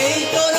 এই তো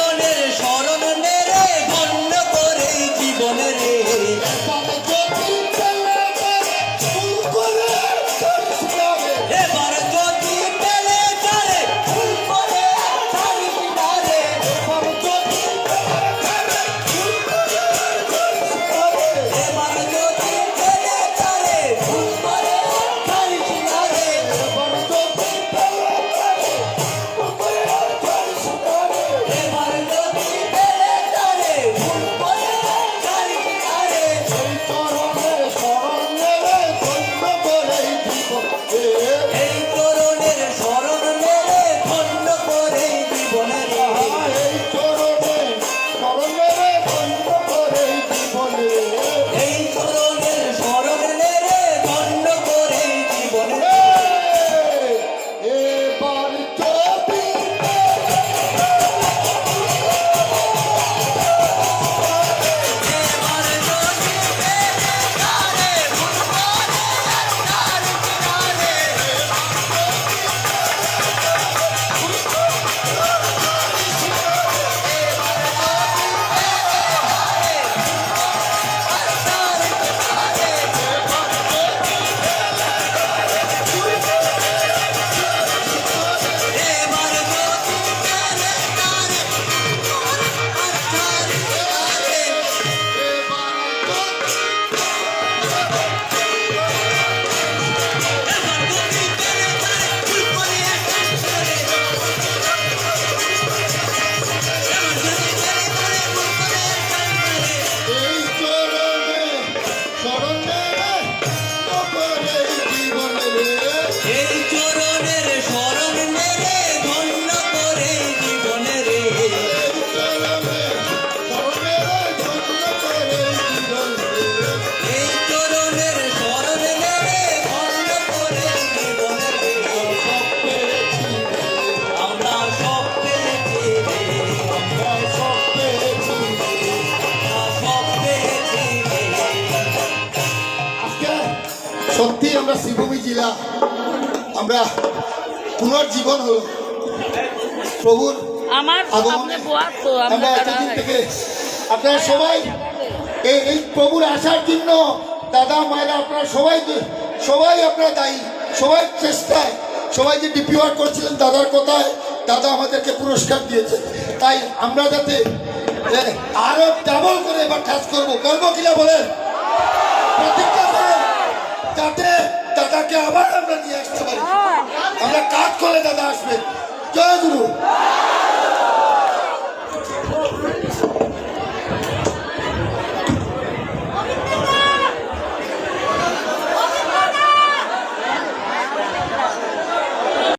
জেলা আমরা পুনর্জীবন হলো। প্রভুর আমার এতদিন থেকে আপনারা সবাই এই এই প্রভুর আসার জন্য দাদা মায়েরা আপনারা সবাই সবাই আপনারা দায়ী সবাই চেষ্টায় সবাই যে ডিপি ওয়ার্ক করছিলেন দাদার কথায় দাদা আমাদেরকে পুরস্কার দিয়েছে। তাই আমরা যাতে আরও ডাবল করে এবার কাজ করব। করব কিনা বলেন? প্রতিজ্ঞা করেন। যাতে দাদাকে আবার আমরা নিয়ে আসতে পারি। আমরা কাজ করে দাদা আসবে জয় গুরু।